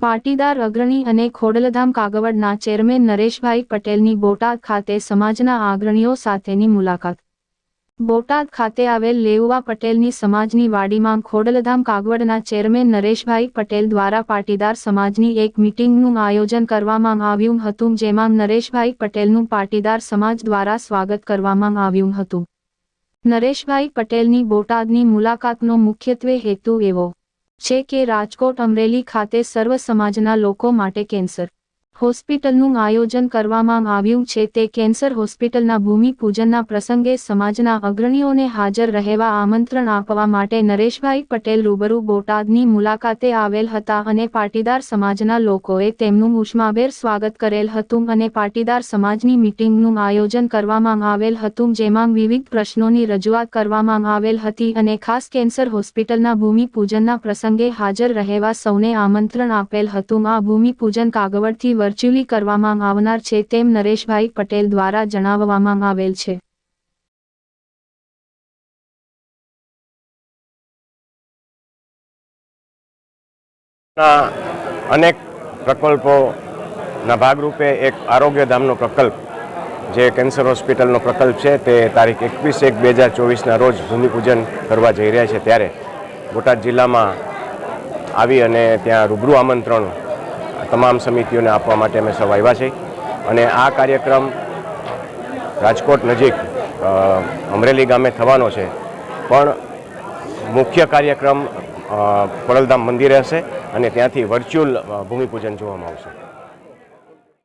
પાટીદાર અગ્રણી અને ખોડલધામ કાગવડના ચેરમેન નરેશભાઈ પટેલની બોટાદ ખાતે સમાજના આગ્રણીઓ સાથેની મુલાકાત. બોટાદ ખાતે આવેલ લેઉવા પટેલની સમાજની વાડીમાં ખોડલધામ કાગવડના ચેરમેન નરેશભાઈ પટેલ દ્વારા પાટીદાર સમાજની એક મીટિંગનું આયોજન કરવામાં આવ્યું હતું, જેમાં નરેશભાઈ પટેલનું પાટીદાર સમાજ દ્વારા સ્વાગત કરવામાં આવ્યું હતું. નરેશભાઈ પટેલની બોટાદની મુલાકાતનો મુખ્યત્વે હેતુ એવો છે કે રાજકોટ અમરેલી ખાતે સર્વ સમાજના લોકો માટે કેન્સર. હોસ્પિટલનું આયોજન કરવામાં આવ્યું છે તે કેન્સર હોસ્પિટલના ભૂમિપૂજનના પ્રસંગે સમાજના અગ્રણીઓને હાજર રહેવા આમંત્રણ આપવા માટે નરેશભાઈ પટેલ રૂબરૂ બોટાદની મુલાકાતે આવેલ હતા અને પાટીદાર સમાજના લોકોએ તેમનું ઉષ્માભેર સ્વાગત કરેલ હતું અને પાટીદાર સમાજની મિટિંગનું આયોજન કરવામાં આવેલ હતું જેમાં વિવિધ પ્રશ્નોની રજૂઆત કરવામાં આવેલ હતી અને ખાસ કેન્સર હોસ્પિટલના ભૂમિપૂજનના પ્રસંગે હાજર રહેવા સૌને આમંત્રણ આપેલ હતું. આ ભૂમિપૂજન કાગવડથી વર્ચ્યુઅલી કરવામાં આવનાર છે તેમ નરેશભાઈ પટેલ દ્વારા જણાવવામાં આવેલ છે. અનેક પ્રકલ્પોના ભાગરૂપે એક આરોગ્ય ધામનો પ્રકલ્પ, જે કેન્સર હોસ્પિટલનો પ્રકલ્પ છે, તે તારીખ એકવીસ એક બે હજાર ચોવીસના રોજ ભૂમિપૂજન કરવા જઈ રહ્યા છે. ત્યારે બોટાદ જિલ્લામાં આવી અને ત્યાં રૂબરૂ આમંત્રણ તમામ સમિતિઓને આપવા માટે અમે સૌ આવ્યા છે. અને આ કાર્યક્રમ રાજકોટ નજીક અમરેલી ગામે થવાનો છે. પણ મુખ્ય કાર્યક્રમ પડલધામ મંદિરે હશે અને ત્યાંથી વર્ચ્યુઅલ ભૂમિપૂજન જોવામાં આવશે.